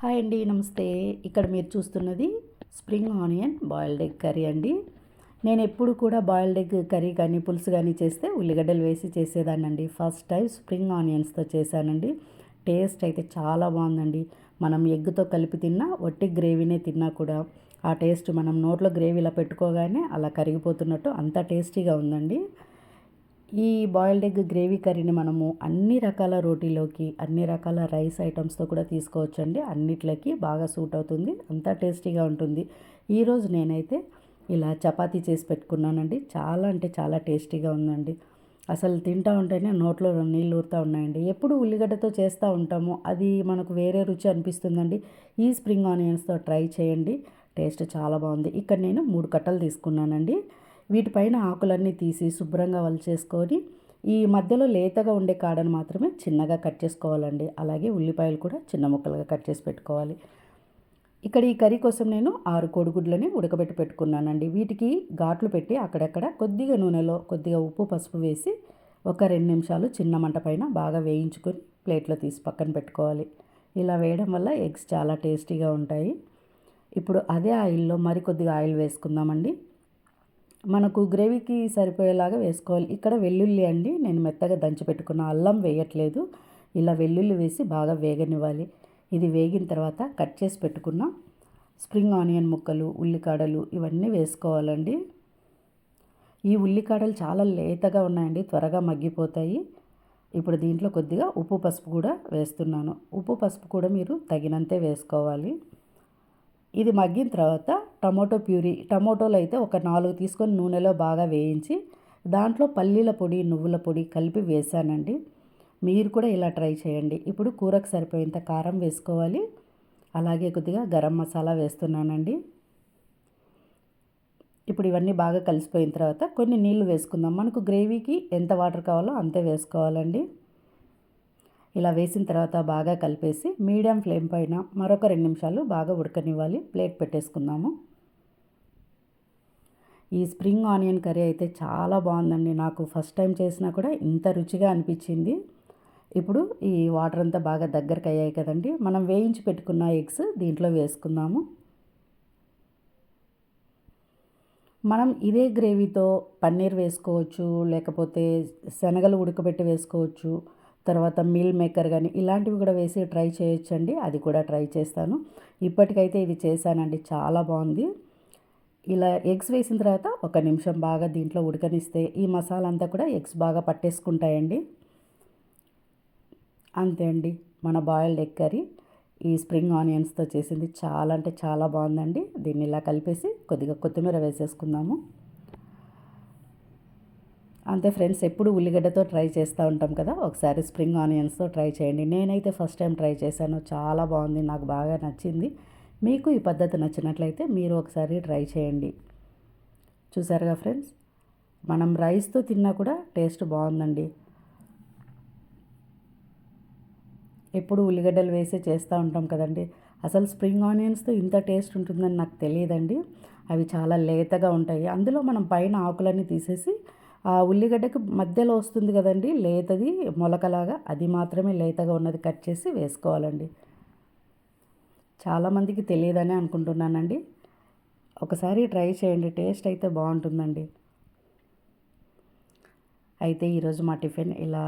Hi అండి నమస్తే. ఇక్కడ మీరు చూస్తున్నది spring onion boiled egg curry అండి. నేను ఎప్పుడు కూడా బాయిల్డ్ ఎగ్ కర్రీ కానీ పులుసు కానీ చేస్తే ఉల్లిగడ్డలు వేసి చేసేదానండి ఫస్ట్ టైం స్ప్రింగ్ ఆనియన్స్తో చేశానండి. టేస్ట్ అయితే చాలా బాగుందండి. మనం ఎగ్తో కలిపి తిన్నా వట్టి గ్రేవీనే తిన్నా కూడా ఆ టేస్ట్ మనం నోట్లో గ్రేవీ ఇలా పెట్టుకోగానే అలా కరిగిపోతున్నట్టు అంత టేస్టీగా ఉందండి. ఈ బాయిల్డ్ ఎగ్ గ్రేవీ కర్రీని మనము అన్ని రకాల రోటీలోకి అన్ని రకాల రైస్ ఐటమ్స్తో కూడా తీసుకోవచ్చండి. అన్నిట్లకి బాగా సూట్ అవుతుంది అంతా టేస్టీగా ఉంటుంది. ఈరోజు నేనైతే ఇలా చపాతీ చేసి పెట్టుకున్నానండి. చాలా అంటే చాలా టేస్టీగా ఉందండి. అసలు తింటా ఉంటేనే నోట్లో నీళ్ళు ఊరుతూ ఉన్నాయండి. ఎప్పుడు ఉల్లిగడ్డతో చేస్తూ ఉంటాము అది మనకు వేరే రుచి అనిపిస్తుందండి. ఈ స్ప్రింగ్ ఆనియన్స్తో ట్రై చేయండి. టేస్ట్ చాలా బాగుంది. ఇక్కడ నేను మూడు కట్టలు తీసుకున్నానండి. వీటిపైన ఆకులన్నీ తీసి శుభ్రంగా వలిచేసుకొని ఈ మధ్యలో లేతగా ఉండే కాడను మాత్రమే చిన్నగా కట్ చేసుకోవాలండి. అలాగే ఉల్లిపాయలు కూడా చిన్న ముక్కలుగా కట్ చేసి పెట్టుకోవాలి. ఇక్కడ ఈ కర్రీ కోసం నేను ఆరు కోడిగుడ్లని ఉడకబెట్టి పెట్టుకున్నానండి. వీటికి ఘాట్లు పెట్టి అక్కడక్కడ కొద్దిగా నూనెలో కొద్దిగా ఉప్పు పసుపు వేసి ఒక రెండు నిమిషాలు చిన్న మంట పైన బాగా వేయించుకొని ప్లేట్లో తీసి పక్కన పెట్టుకోవాలి. ఇలా వేయడం వల్ల ఎగ్స్ చాలా టేస్టీగా ఉంటాయి. ఇప్పుడు అదే ఆయిల్లో మరికొద్దిగా ఆయిల్ వేసుకుందామండి. మనకు గ్రేవీకి సరిపోయేలాగా వేసుకోవాలి. ఇక్కడ వెల్లుల్లి అండి నేను మెత్తగా దంచి పెట్టుకున్న అల్లం వేయట్లేదు. ఇలా వెల్లుల్లి వేసి బాగా వేగనివ్వాలి. ఇది వేగిన తర్వాత కట్ చేసి పెట్టుకున్న స్ప్రింగ్ ఆనియన్ ముక్కలు ఉల్లికాడలు ఇవన్నీ వేసుకోవాలండి. ఈ ఉల్లికాడలు చాలా లేతగా ఉన్నాయండి త్వరగా మగ్గిపోతాయి. ఇప్పుడు దీంట్లో కొద్దిగా ఉప్పు పసుపు కూడా వేస్తున్నాను. ఉప్పు పసుపు కూడా మీరు తగినంతే వేసుకోవాలి. ఇది మగ్గిన తర్వాత టమోటో ప్యూరీ టమాటోలు అయితే ఒక నాలుగు తీసుకొని నూనెలో బాగా వేయించి దాంట్లో పల్లీల పొడి నువ్వుల పొడి కలిపి వేసానండి. మీరు కూడా ఇలా ట్రై చేయండి. ఇప్పుడు కూరకు సరిపోయేంత కారం వేసుకోవాలి. అలాగే కొద్దిగా గరం మసాలా వేస్తున్నానండి. ఇప్పుడు ఇవన్నీ బాగా కలిసిపోయిన తర్వాత కొన్ని నీళ్ళు వేసుకుందాం. మనకు గ్రేవీకి ఎంత వాటర్ కావాలో అంతే వేసుకోవాలండి. ఇలా వేసిన తర్వాత బాగా కలిపేసి మీడియం ఫ్లేమ్ పైన మరొక రెండు నిమిషాలు బాగా ఉడకనివ్వాలి. ప్లేట్ పెట్టేసుకుందాము. ఈ స్ప్రింగ్ ఆనియన్ కర్రీ అయితే చాలా బాగుందండి. నాకు ఫస్ట్ టైం చేసినా కూడా ఇంత రుచిగా అనిపించింది. ఇప్పుడు ఈ వాటర్ అంతా బాగా దగ్గరకు అయ్యాయి కదండి. మనం వేయించి పెట్టుకున్న ఎగ్స్ దీంట్లో వేసుకుందాము. మనం ఇదే గ్రేవీతో పన్నీర్ వేసుకోవచ్చు లేకపోతే శనగలు ఉడకబెట్టి వేసుకోవచ్చు. తర్వాత మీల్ మేకర్ కానీ ఇలాంటివి కూడా వేసి ట్రై చేయొచ్చండి. అది కూడా ట్రై చేస్తాను. ఇప్పటికైతే ఇది చేశానండి. చాలా బాగుంది. ఇలా ఎగ్స్ వేసిన తర్వాత ఒక నిమిషం బాగా దీంట్లో ఉడకనిస్తే ఈ మసాలా అంతా కూడా ఎగ్స్ బాగా పట్టేసుకుంటాయండి. అంతే అండి. మన బాయిల్డ్ ఎగ్ కర్రీ ఈ స్ప్రింగ్ ఆనియన్స్తో చేసింది. చాలా అంటే చాలా బాగుందండి. దీన్ని ఇలా కలిపేసి కొద్దిగా కొత్తిమీర వేసేసుకుందాము. అంతే ఫ్రెండ్స్ ఎప్పుడు ఉల్లిగడ్డతో ట్రై చేస్తూ ఉంటాం కదా ఒకసారి స్ప్రింగ్ ఆనియన్స్తో ట్రై చేయండి. నేనైతే ఫస్ట్ టైం ట్రై చేశాను చాలా బాగుంది నాకు బాగా నచ్చింది. మీకు ఈ పద్ధతి నచ్చినట్లయితే మీరు ఒకసారి ట్రై చేయండి. చూసారుగా ఫ్రెండ్స్? మనం రైస్తో తిన్నా కూడా టేస్ట్ బాగుందండి. ఎప్పుడు ఉల్లిగడ్డలు వేసి చేస్తూ ఉంటాం కదండి. అసలు స్ప్రింగ్ ఆనియన్స్తో ఇంత టేస్ట్ ఉంటుందని నాకు తెలియదండి. అవి చాలా లేతగా ఉంటాయి. అందులో మనం పైన ఆకులన్నీ తీసేసి ఆ ఉల్లిగడ్డకి మధ్యలో వస్తుంది కదండి లేతది మొలకలాగా అది మాత్రమే లేతగా ఉన్నది కట్ చేసి వేసుకోవాలండి. చాలామందికి తెలియదని అనుకుంటున్నానండి. ఒకసారి ట్రై చేయండి టేస్ట్ అయితే బాగుంటుందండి. అయితే ఈరోజు మా టిఫిన్ ఇలా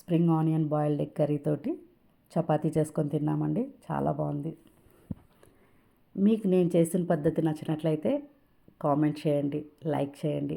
స్ప్రింగ్ ఆనియన్ బాయిల్డ్ ఎగ్ కర్రీతోటి చపాతీ చేసుకొని తిన్నామండి. చాలా బాగుంది. మీకు నేను చేసిన పద్ధతి నచ్చినట్లయితే కామెంట్ చేయండి లైక్ చేయండి.